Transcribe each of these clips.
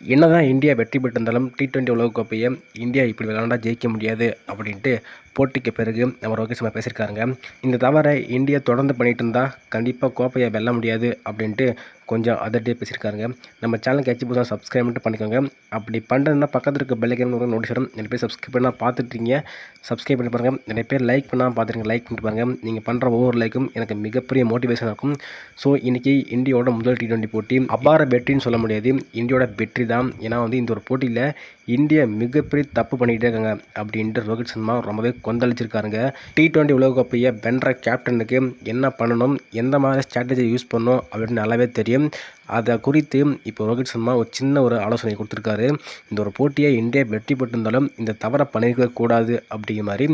என்னதான் இந்தியா வெற்றி பெற்றிருந்தாலும் டி டுவெண்ட்டி உலகக்கோப்பையை இந்தியா இப்படி விளையாண்டா ஜெயிக்க முடியாது அப்படின்ட்டு போட்டிக்கு பிறகு அவர் ரோஹித் சர்மா பேசியிருக்காருங்க. இந்த தவறை இந்தியா தொடர்ந்து பண்ணிட்டு இருந்தால் கண்டிப்பாக கோப்பையை வெல்ல முடியாது அப்படின்ட்டு கொஞ்சம் அதர்டே பேசியிருக்காருங்க. நம்ம சேனலுக்கு ஹெச் புதுசாக சப்ஸ்கிரைப் மட்டும் பண்ணிக்கோங்க. அப்படி பண்ணுறதுனா பக்கத்தில் இருக்க பெல்லைக்கன் ஒரு நோட்டீஸ் வரும் நிறைய பேர் சப்ஸ்கிரைப் பண்ணால் பார்த்துட்டீங்க சப்ஸ்கிரைப் பண்ணி பாருங்கள் நிறைய பேர் லைக் பண்ணால் பார்த்துருங்க லைக் பண்ணிட்டு பாருங்கள் நீங்கள் பண்ணுற ஒவ்வொரு லைக்கும் எனக்கு மிகப்பெரிய மோட்டிவேஷன் இருக்கும். ஸோ இன்றைக்கி இந்தியாவோட முதல் டி டுவெண்ட்டி போட்டி அபார வெற்றின்னு சொல்ல முடியாது. இந்தியாவோட வெற்றி தான் ஏன்னா வந்து இந்த ஒரு போட்டியில் இந்தியா மிகப்பெரிய தப்பு பண்ணிகிட்டே இருக்காங்க அப்படின்ட்டு ரோஹித் சர்மா ரொம்பவே கொந்தளிச்சிருக்காருங்க. டி டுவெண்ட்டி உலகக்கோப்பையை வென்ற கேப்டனுக்கு என்ன பண்ணணும் எந்த மாதிரி ஸ்ட்ராட்டஜி யூஸ் பண்ணணும் அப்படின்னு நல்லாவே தெரியும். அதை குறித்து இப்போ ரோஹித் சர்மா ஒரு சின்ன ஒரு ஆலோசனை கொடுத்துருக்காரு. இந்த ஒரு போட்டியை இந்தியா வெற்றி பெற்றிருந்தாலும் இந்த தவறை பண்ணியிருக்க கூடாது அப்படிங்கிற மாதிரி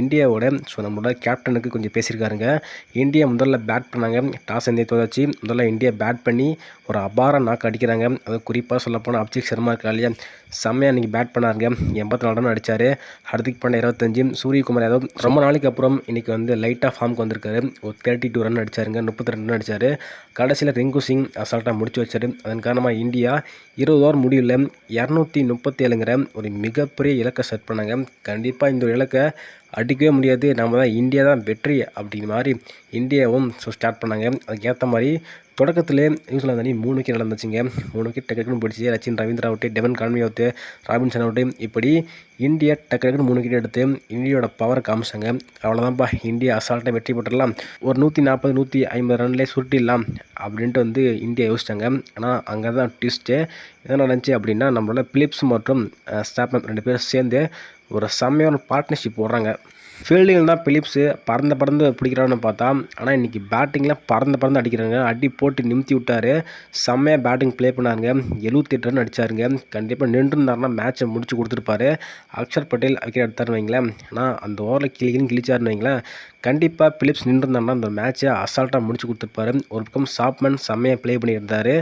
இந்தியாவோட ஸோ நம்மளோட கேப்டனுக்கு கொஞ்சம் பேசியிருக்காருங்க. இந்தியா முதல்ல பேட் பண்ணாங்க டாஸ் இந்தியா தோதாச்சு முதல்ல இந்தியா பேட் பண்ணி ஒரு அபார நாக்கு அடிக்கிறாங்க. அது குறிப்பாக சொல்லப்போனால் அபிஷேக் சர்மா இருக்கா இல்லையா? செம்மையாக இன்றைக்கி பேட் பண்ணாருங்க. எண்பத்தி நாலு ரன் அடித்தார் ஹர்திக் பாண்டே இருபத்தஞ்சு சூரியகுமார் யாதவ் ரொம்ப நாளைக்கு அப்புறம் இன்றைக்கி வந்து லைட்டாக ஃபார்முக்கு வந்திருக்காரு. ஒரு தேர்ட்டி டூ ரன் அடிச்சாருங்க முப்பத்தி ரெண்டு ரன் அடித்தார் கடைசியில் ரிங்கு சிங் அசால்ட்டாக முடிச்சு வச்சார். அதன் காரணமாக இந்தியா இருபது ஓவர் முடிவில் இரநூத்தி முப்பத்தி ஏழுங்கிற ஒரு மிகப்பெரிய இலக்கை செட் பண்ணாங்க. கண்டிப்பாக இந்த ஒரு இலக்கை அடிக்கவே முடியாது. நம்ம தான் இந்தியா தான் வெற்றி அப்படிங்கிற மாதிரி இந்தியாவும் ஸோ ஸ்டார்ட் பண்ணாங்க. அதுக்கேற்ற மாதிரி தொடக்கத்திலே நியூசிலாந்து அணி மூணு விக்கெட் நடந்துச்சுங்க மூணு விக்கெட் டக்கு போயிடுச்சு. Rachin Ravindra out Devon Conway out Robinson out. இப்படி இந்தியா டக்கு டக்குன்னு மூணு விக்கெட் எடுத்து இந்தியாவோட பவர் காமிச்சாங்க அவ்வளோதான்ப்பா இந்தியா அசால்ட்டாக வெற்றி பெற்றலாம் ஒரு நூற்றி நாற்பது நூற்றி ஐம்பது ரன்லேயே சுருட்டிடலாம் அப்படின்ட்டு வந்து இந்தியா யோசிச்சாங்க. ஆனால் அங்கே தான் ட்விஸ்ட்டு என்ன நடந்துச்சு அப்படின்னா நம்மளோட பிலிப்ஸ் மற்றும் ஸ்டாப்மேன் ரெண்டு பேரும் சேர்ந்து ஒரு செம்மையான பார்ட்னர்ஷிப் போடுறாங்க. ஃபீல்டிங்கில் தான் பிலிப்ஸு பறந்து பறந்து பிடிக்கிறான்னு பார்த்தா ஆனால் இன்றைக்கி பேட்டிங்கில் பறந்து பறந்து அடிக்கிறாங்க. அடி போட்டு நிமித்தி விட்டார். செம்மையாக பேட்டிங் ப்ளே பண்ணாருங்க. எழுபத்தெட்டு ரன் அடித்தாருங்க கண்டிப்பாக நின்றுருந்தாருன்னா மேட்ச்சை முடிச்சு கொடுத்துருப்பாரு. அக்ஷர் பட்டேல் விக்கெட் எடுத்தாருன்னு வைங்களேன். ஆனால் அந்த ஓவரில் கிளிக்கின்னு கிழிச்சாருன்னு வைங்களேன். கண்டிப்பாக பிலிப்ஸ் நின்றுருந்தாருன்னா அந்த மேட்ச்சை அசால்ட்டாக முடிச்சு கொடுத்துருப்பாரு. ஒரு பக்கம் சாப்மேன் செம்மையாக ப்ளே பண்ணியிருந்தார்.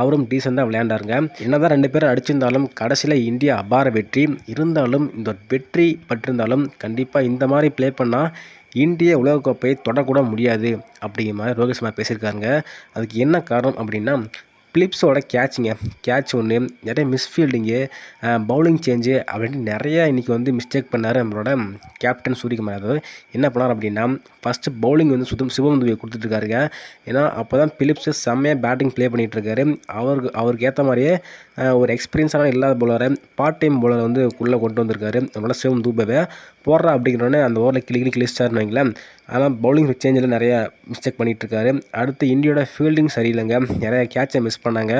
அவரும் டீசெண்டாக விளையாண்டாருங்க. என்ன தான் ரெண்டு பேரும் அடிச்சிருந்தாலும் கடைசியில் இந்தியா அபார வெற்றி. இருந்தாலும் இந்த வெற்றி பட்டிருந்தாலும் கண்டிப்பாக இந்த மாதிரி ப்ளே பண்ணால் இந்திய உலகக்கோப்பையை தொடக்கூட முடியாது. அப்படிங்கிற மாதிரி ரோஹித் சர்மா பேசியிருக்காங்க அதுக்கு என்ன காரணம் அப்படின்னா பிலிப்ஸோட கேட்சுங்க கேட்ச் ஒன்று நிறைய மிஸ்ஃபீல்டிங்கு பவுலிங் சேஞ்சு அப்படின்ட்டு நிறையா இன்றைக்கி வந்து மிஸ்டேக் பண்ணார் நம்மளோட கேப்டன் சூரியகுமார். யாதவ் என்ன பண்ணார் அப்படின்னா ஃபஸ்ட்டு பவுலிங் வந்து சுத்தம் சிவம் சிவமுதுவியை கொடுத்துட்ருக்காருங்க. ஏன்னா அப்போ தான் பிலிப்ஸு செம்மையாக பேட்டிங் ப்ளே பண்ணிகிட்ருக்காரு அவருக்கு அவருக்கு ஏற்ற மாதிரியே ஒரு எக்ஸ்பீரியன்ஸான இல்லாத பவுலரை பார்ட் டைம் பவுலர் வந்து உள்ளே கொண்டு வந்திருக்காரு. நம்மளோட சிவம் தூபவை போடுறா அப்படிங்கிறோன்னே அந்த ஓவரில் கிளி கிளி கிழிச்சிட்டாருன்னு வைங்களேன். அதெல்லாம் பவுலிங் சேஞ்சில் நிறையா மிஸ்டேக் பண்ணிகிட்ருக்காரு அடுத்து இந்தியோட ஃபீல்டிங் சரியில்லைங்க. நிறையா கேட்சை மிஸ் பண்ணாங்க.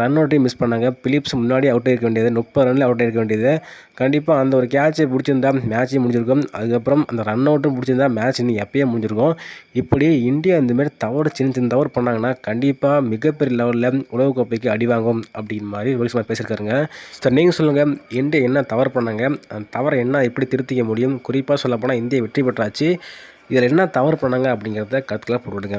ரன் அவுட்டையும் மிஸ் பண்ணாங்க. பிலிப்ஸ் முன்னாடி அவுட் இருக்க வேண்டியது. முப்பது ரனில் அவுட் இருக்க வேண்டியது. கண்டிப்பாக அந்த ஒரு கேட்சை பிடிச்சிருந்தா மேட்சே முடிஞ்சிருக்கும். அதுக்கப்புறம் அந்த ரன் அவுட்டும் பிடிச்சிருந்தா மேட்ச் இன்னும் எப்பயே முடிஞ்சிருக்கும். இப்படி இந்தியா இந்தமாரி தவறு சின்ன சின்ன தவறு பண்ணாங்கன்னா கண்டிப்பாக மிகப்பெரிய லெவலில் உலகக்கோப்பைக்கு அடி வாங்கும் அப்படின்ற மாதிரி ரோஹித் சர்மா பேசியிருக்காருங்க. சார் நீங்கள் சொல்லுங்கள் இந்தியா என்ன தவறு பண்ணாங்க? அந்த தவறை என்ன எப்படி திருத்திக்க முடியும்? குறிப்பாக சொல்லப்போனால் இந்தியா வெற்றி பெற்றாச்சு. இதில் என்ன தவறு பண்ணாங்க அப்படிங்கிறத கருத்துக்களாக போட்டுவிடுங்க.